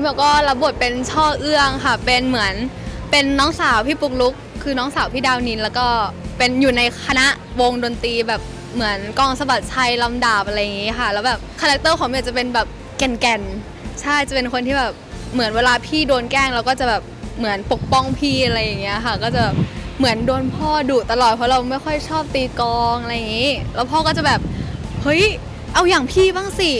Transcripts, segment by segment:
เบลก็รับบทเป็นช่อเอื้องค่ะ เป็นเหมือนเป็นน้องสาวพี่ปุ๊กลุก คือน้องสาวพี่ดาวนิน แล้วก็เป็นอยู่ในคณะวงดนตรีแบบเหมือนกองสะบัดชัยลำดาบอะไรอย่างงี้ค่ะ แล้วแบบคาแรคเตอร์ของเบลจะเป็นแบบแก่นๆใช่จะเป็นคนที่แบบเหมือนเวลาพี่โดนแกล้งเราก็จะแบบเหมือนปกป้องพี่อะไรอย่างเงี้ยค่ะ ก็จะเหมือนโดนพ่อดุตลอดเพราะเราไม่ค่อยชอบตีกองอะไรอย่างงี้ แล้วพ่อก็จะแบบเฮ้ยเอาอย่างพี่บ้างสิ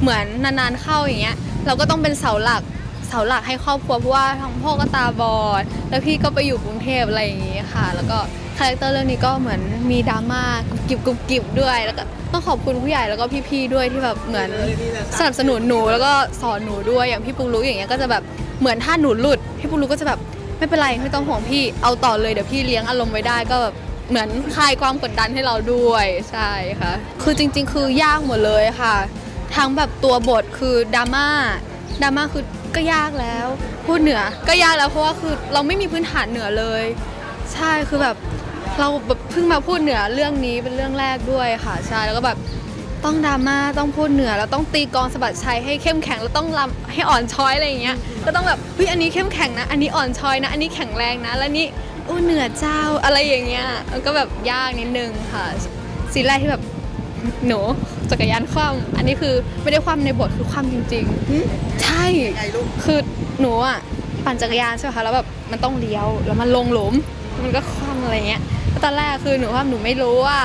เหมือนนานๆเข้าอย่างเงี้ย เราก็ต้องเป็นเสาหลักเสาหลักให้ครอบครัวเพราะว่าทั้งพ่อก็ตาบอด แล้วพี่ก็ไปอยู่กรุงเทพอะไรอย่างงี้ค่ะ แล้วก็คาแรคเตอร์เรื่องนี้ก็เหมือนมีดราม่ากุบกิบกุบกิบด้วยแล้วก็ต้องขอบคุณผู้ใหญ่แล้วก็พี่ๆด้วยที่แบบเหมือนสนับสนุนหนูแล้วก็สอนหนูด้วยอย่างพี่ปุกลุกอย่างเงี้ยก็จะแบบเหมือนถ้าหนูหลุดพี่ปุกลุกก็จะแบบไม่เป็นไรไม่ต้องห่วงพี่เอาต่อเลยเดี๋ยวพี่เลี้ยงอารมณ์ไว้ได้ก็แบบเหมือนคลายความกดดันให้เราด้วยใช่ค่ะคือจริง ๆ คือยากหมดเลยค่ะ ทั้งแบบตัวบทคือดราม่าดราม่าคือก็ยากแล้ว พูดเหนือก็ยากแล้วเพราะว่าคือเราไม่มีพื้นฐานเหนือเลย ใช่คือแบบเราแบบเพิ่งมาพูดเหนือเรื่องนี้เป็นเรื่องแรกด้วยค่ะใช่แล้วก็แบบต้องดราม่าต้องพูดเหนือแล้วต้องตีกองสะบัดชัยให้เข้มแข็งแล้วต้องรำให้อ่อนช้อยอะไรอย่างเงี้ยก็ต้องแบบเฮ้ยอันนี้เข้มแข็งนะ อันนี้อ่อนช้อยนะ อันนี้แข็งแรงนะ แล้วนี่อู้เหนือเจ้าอะไรอย่างเงี้ยก็แบบยากนิดนึงค่ะซีแรกที่แบบ หนูจักรยานคว่ำอันนี้คือไม่ได้คว่ำในบทคือคว่ำจริงๆ ใช่ ไงลูกคือหนูอะปั่นจักรยานใช่ไหมคะแล้วแบบมันต้องเลี้ยวแล้วมันลงหลุมมันก็คว่ำอะไรเงี้ยแล้วตอนแรกคือหนูว่าหนูไม่รู้ว่า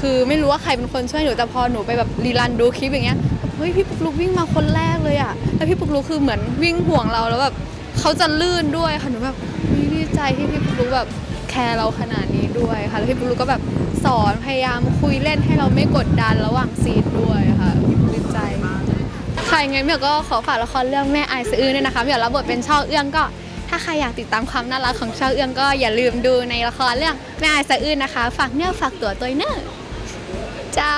คือไม่รู้ว่าใครเป็นคนช่วยหนูแต่พอหนูไปแบบรีรันดูคลิปอย่างเงี้ยเฮ้ยพี่ปุกลุกวิ่งมาคนแรกเลยอะแล้วพี่ปุกลุกคือเหมือนวิ่งห่วงเราแล้วแบบเขาจะลื่นด้วยค่ะหนูแบบเฮ้ยดีใจที่พี่ปุกลุกแบบแค ร์เราขนาดนี้ด้วยค่ะ แล้วพี่ปุกลุกก็แบบสอนพยายามคุยเล่นให้เราไม่กดดันระหว่างซีนด้วยค่ะดีใจค่ะยังไงเมียก็ขอฝากละครเรื่องแม่ไอายสะอื้นด้วยนะคะเมียรับบทเป็นช่อเอื้องก็ ถ้าใครอยากติดตามความน่ารักของช่อเอื้องก็อย่าลืมดูในละครเรื่องแม่ไอายสะอื้นนะคะ ฝากเนื้อฝากตัวตัวเนอร์เจ้า